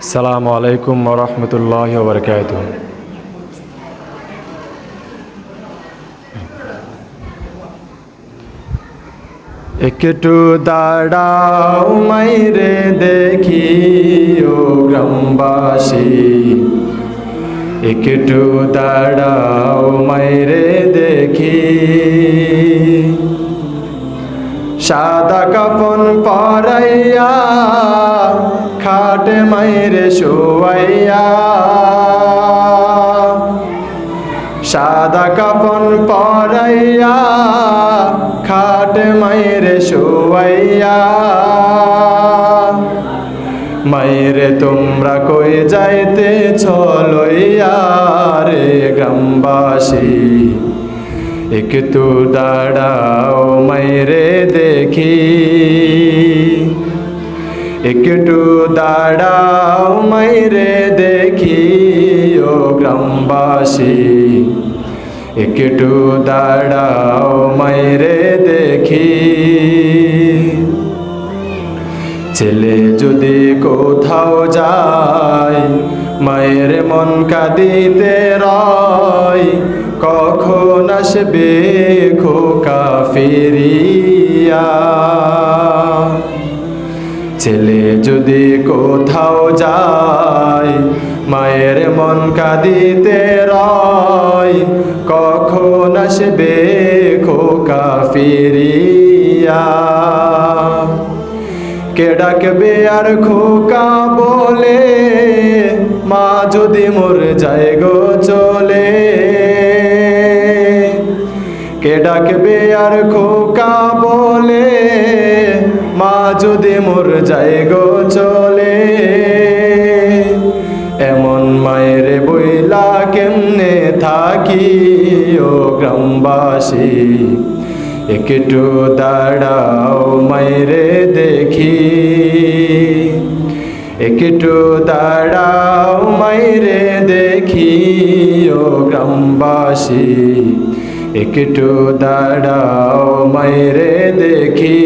সালামু আলাইকুম রহমতুল্লাহ বরকাত একটু দাঁড়াও মাইরে দেখি ও গ্রামবাসী। একটু দাঁড়াও মাইরে দেখি সাদা কাপন পরাইয়া খাটে মাইরে শোয়াইয়া। সাদা কাপন পরাইয়া খাটে মাইরে শোয়াইয়া। মাইরে তোমরা কই যাইতে চলইয়া রে গ্রামবাসী? একটু দাঁড়াও মাইরে দেখি একটু দাঁড়াও মাইরে দেখি ও গ্রামবাসী একটু দাঁড়াও মাইরে দেখি ছেলে যদি কোথাও যায় মায়ের মন কাঁদিতে কখন আসবে খোকা ফিরিয়া ছেলে যদি কোথাও যায়, মায়ের মন কাঁদিতে রয়, কখন আসবে খোকা ফিরিয়া কে ডাকবে আর খোকা বলে, মা যদি মোর যায় গো ডাকবে আর খোকা বলে, মা যদি মোর যায় গো চলে। এমন মায়ের বইলা কেমনে থাকি ও গ্রামবাসী? একটু দাঁড়াও মাইরে দেখি। একটু দাঁড়াও মাইরে দেখি ও গ্রামবাসী। একটু দাঁড়াও মাইরে দেখি।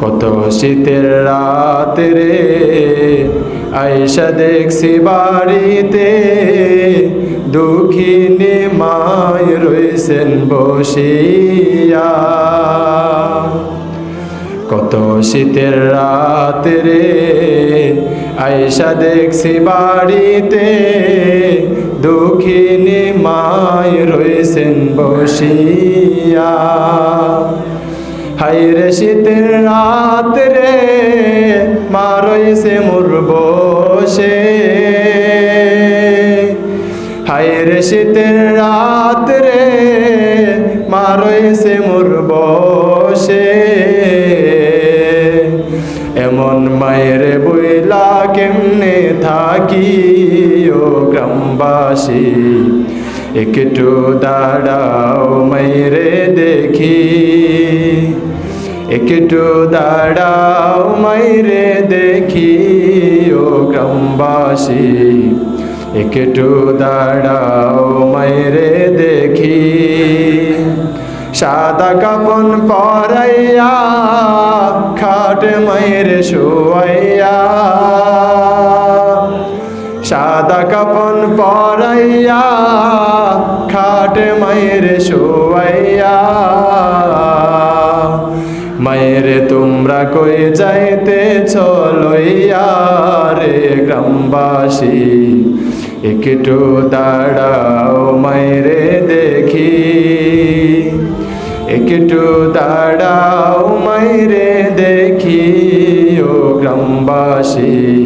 কত শীতের রাত রে আইসা দেখছি বাড়িতে। দুঃখিনী মায় রয়েছেন বসিয়া। কত শীতের রাত রে আইসা দেখছি বাড়িতে। দুঃখিনী মায় রয়েছেন বসিয়া। হাইরে শীতের রাত রে, মা রয়েছে মোর বসে। হাইরে শীতের রাত রে, মা রয়েছে মোর বসে। এমন মায়ের বইলা কেমনে থাকি? গ্রামবাসী একটু দাঁড়াও মাইরে দেখি। একটু দাঁড়াও মাইরে দেখি, ও গ্রামবাসী। একটু দাঁড়াও মাইরে দেখি। সাদা কাপন পরাইয়া, খাট মাইরে শোয়াইয়া। সাদা কাপন পরাইয়া, খাট মায়ের শোয়াইয়া। মায়ের, তোমরা কই যাইতে চলইয়া রে গ্রামবাসী? একটু দাঁড়াও মায়েরে দেখি। একটু দাঁড়াও মায়েরে দেখি, ও গ্রামবাসী।